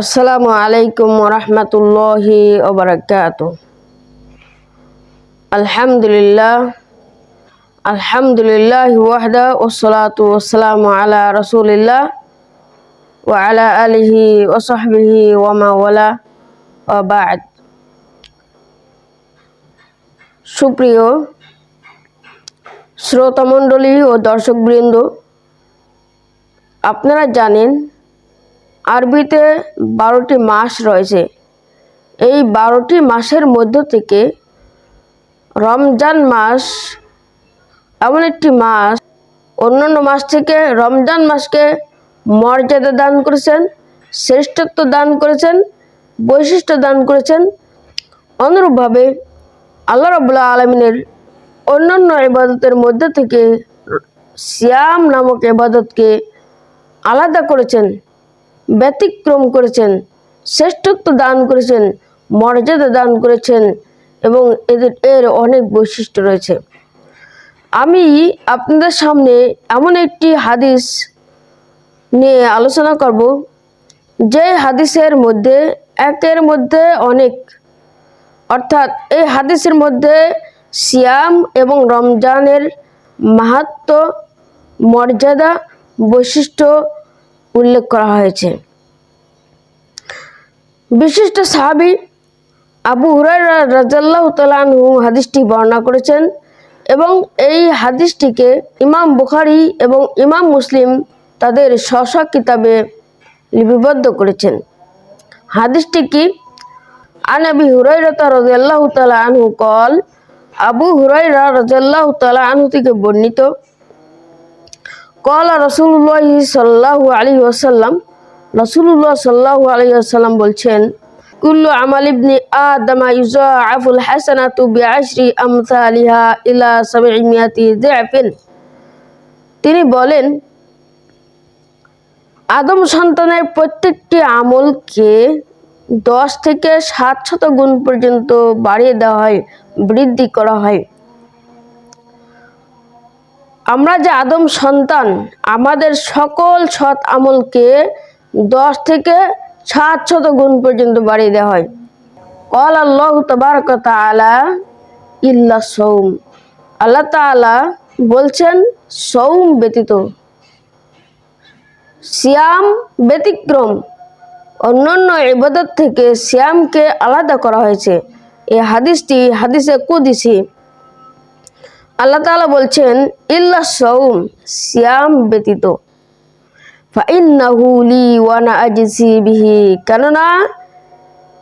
আসসালামু আলাইকুম রহমতুল্লাহি ওবরাকাত আলহামদুলিল্লাহ আলহামদুলিল্লাহ ওয়াহদা ওসলাতু ওসালামু আলা রসুলিল্লাহ ওয়া আলা আলিহি ওসহবিহি ওয়ামা ওয়ালা। ওবাদ সুপ্রিয় শ্রোতামণ্ডলী ও দর্শকবৃন্দ, আপনারা জানেন আরবিতে বারোটি মাস রয়েছে। এই বারোটি মাসের মধ্য থেকে রমজান মাস এমন একটি মাস, অন্যান্য মাস থেকে রমজান মাসকে মর্যাদা দান করেছেন, শ্রেষ্ঠত্ব দান করেছেন, বৈশিষ্ট্য দান করেছেন। অনুরূপভাবে আল্লাহ রবুল্লাহ আলমিনের অন্যান্য ইবাদতের মধ্যে থেকে সিয়াম নামক ইবাদতকে আলাদা করেছেন। ব্যতিক্রম করেছেন, শ্রেষ্ঠত্ব দান করেছেন, মর্যাদা দান করেছেন এবং এদের, এর অনেক বৈশিষ্ট্য রয়েছে। আমি আপনাদের সামনে এমন একটি হাদিস নিয়ে আলোচনা করব, যে হাদিসের মধ্যে, একের মধ্যে অনেক, অর্থাৎ এই হাদিসের মধ্যে সিয়াম এবং রমজানের মাহাত্ম, মর্যাদা, বৈশিষ্ট্য উল্লেখ করা হয়েছে। বিশিষ্ট সাহাবি আবু হুরাইরা রাজাল্লাহ তালানহু হাদিসটি বর্ণনা করেছেন এবং এই হাদিসটিকে ইমাম বুখারি এবং ইমাম মুসলিম তাদের স্ব কিতাবে লিপিবদ্ধ করেছেন। হাদিসটি কি? আনাবি হুরাইরতা রাজাল্লাহ তালা আনহু কল, আবু হুরাইরা রাজাল্লাহ তালা আনহু থেকে বর্ণিত কলা রসুল্লাহ সাল্লাহ আলী ওসাল্লাম রসুল্লাহ সাল্লাহ আলী আসাল্লাম বলছেন, কুল্লু আমাল ইবনি আদামা ইউজাআফুল হাসানাতু বিআশরি আমসালিহা ইলা সাবঈমিয়াতি যাফিন তিনি বলেন, আদম সন্তানের প্রত্যেকটি আমলকে দশ থেকে সাত শত গুণ পর্যন্ত বাড়িয়ে দেওয়া হয়, বৃদ্ধি করা হয়। আমরা যে আদম সন্তান, আমাদের সকল সৎ আমলকে দশ থেকে সাত শত গুণ পর্যন্ত বাড়িয়ে দেওয়া হয়। কল আল্লাহ তবারক আলা ইল্লা সৌম। আল্লাহ তালা বলছেন, সৌম ব্যতীত, সিয়াম ব্যতিক্রম। অন্যান্য ইবাদত থেকে সিয়ামকে আলাদা করা হয়েছে। এই হাদিসটি হাদিসে কুদিসি। আল্লাহ তাআলা বলছেন, ইল্লা সৌম সিয়াম ব্যতীত। ফাইন্নাহু লি ওয়ানা আজসি বিহি। কেননা,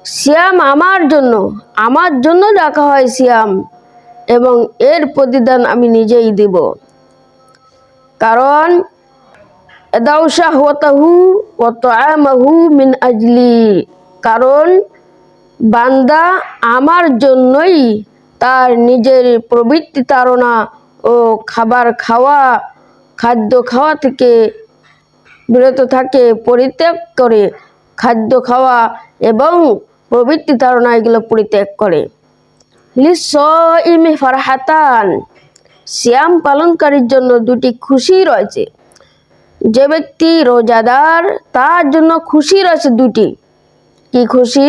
সিয়াম আমার জন্য আমার জন্য রাখা হয় সিয়াম, এবং এর প্রতিদান আমি নিজেই দেব। কারণ, এদাউ শাহওয়াতাহু ওয়া তাআমাহু মিন আজলি। কারণ, বান্দা আমার জন্যই তার নিজের প্রবৃত্তি তাড়না ও খাবার খাওয়া, খাদ্য খাওয়া থেকে বিরত থাকে, পরিত্যাগ করে খাদ্য খাওয়া এবং প্রবৃত্তি ধারণা এগুলো পরিত্যাগ করে। লিসইমি ফারহাতান শ্যাম পালনকারীর জন্য দুটি খুশি রয়েছে। যে ব্যক্তি রোজাদার, তার জন্য খুশি রয়েছে দুটি। কি খুশি?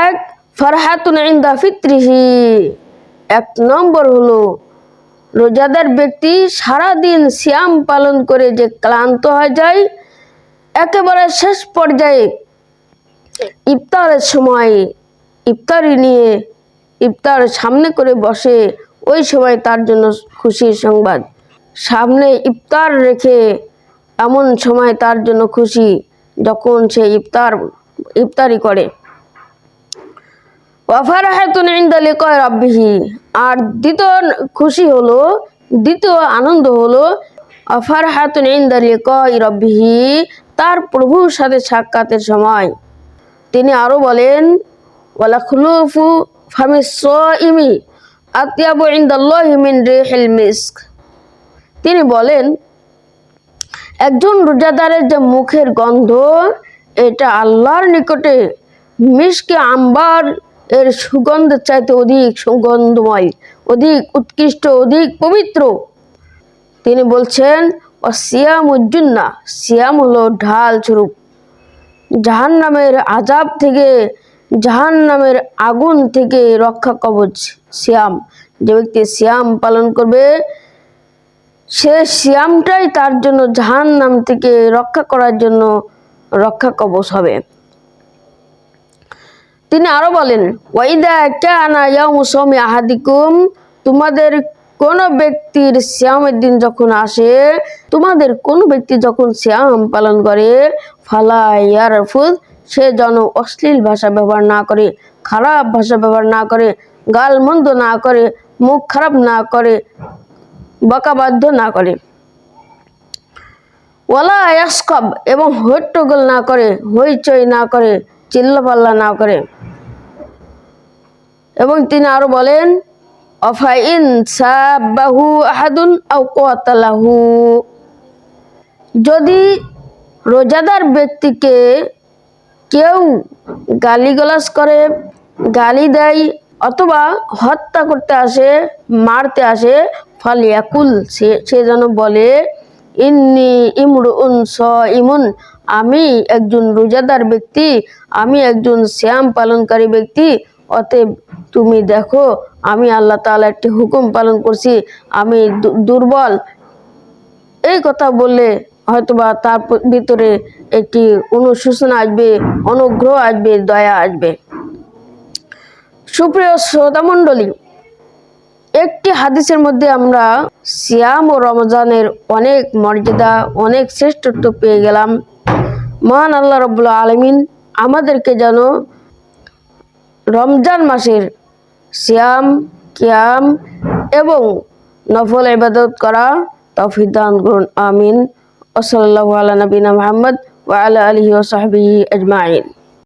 এক ফারহাতুন ইন্দা ফিত্রিহি। এক নম্বর হলো, রোজাদার ব্যক্তি সারাদিন শ্যাম পালন করে যে ক্লান্ত হয়ে যায়, একেবারে শেষ পর্যায়ে ইফতারের সময় ইফতারি নিয়ে ইফতার সামনে করে বসে, ওই সময় তার জন্য খুশির সংবাদ। সামনে ইফতার রেখে এমন সময় তার জন্য খুশি, যখন সে ইফতার, ইফতারি করে। ওয়াফারাহাতুন ইনদা লিকায় রাব্বিহি। আর দ্বিতীয় খুশি হলো, দ্বিতীয় আনন্দ হলো অফারহাতুন ইনদা লিকায় রাব্বিহি, তার প্রভুর সাথে সাক্ষাতের সময়। তিনি আরও বলেন, ওয়ালা খুলুফু ফামিস সাইমি আতিয়াবু ইনদাল্লাহি মিন রিহিল মিস্ক। তিনি বলেন, একজন রোজাদারের যে মুখের গন্ধ, এটা আল্লাহর নিকটে মিসকে আম্বার এর সুগন্ধের চাইতে অধিক সুগন্ধময়, অধিক উৎকৃষ্ট, অধিক পবিত্র। তিনি বলছেন ও সিয়াম উজ্জুন্না সিয়াম হলো ঢাল স্বরূপ। জাহান নামের আজাব থেকে জাহান নামের আগুন থেকে রক্ষা কবচ শ্যাম যে ব্যক্তি শ্যাম পালন করবে, সে শ্যামটাই তার জন্য জাহান নাম থেকে রক্ষা করার জন্য রক্ষা কবচ হবে। তিনি আরও বলেন, ওয়াইদা আহাদিকুম, তোমাদের কোন ব্যক্তির শ্যামের দিন যখন আসে, তোমাদের কোন ব্যক্তি যখন শ্যাম পালন করে, ফালা ইয়ারফুদ, সে যেন অশ্লীল ভাষা ব্যবহার না করে, খারাপ ভাষা ব্যবহার না করে গাল মন্দ না করে, মুখ খারাপ না করে, বকাবাধ্য না করে। ইয়াসকব এবং হট্টগোল না করে, হইচই না করে চিল্লাপাল্লা না করে। এবং তিনি আরও বলেন, অফাইন আহাদুন যদি রোজাদার ব্যক্তিকে কেউ গালিগালাজ করে, গালি দেয় অথবা হত্যা করতে আসে, মারতে আসে ফালিয়াকুল সে সে যেন বলে, ইন্নি ইমরুন স ইমুন আমি একজন রোজাদার ব্যক্তি, আমি একজন শ্যাম পালনকারী ব্যক্তি, অতএব তুমি দেখো, আমি আল্লাহ তাআলা একটি হুকুম পালন করছি। আমি দুর্বল। এই কথা বললে হয়তোবা তার ভিতরে একটি অনুশোচনা আসবে, অনুগ্রহ আসবে, দয়া আসবে। সুপ্রিয় শ্রোতা মণ্ডলী, একটি হাদিসের মধ্যে আমরা সিয়াম ও রমজানের অনেক মর্যাদা, অনেক শ্রেষ্ঠত্ব পেয়ে গেলাম। মহান আল্লাহ রব্বুল্লা আলমিন আমাদেরকে যেন রমজান মাসের সিয়াম, কিয়াম এবং নফল ইবাদত করা তৌফিক দান করুন। আমিন। ওসল্লা আলা নবীনা মোহাম্মদ ওয়া আলা আলিহি ওয়া সাহবিহি আজমাইন।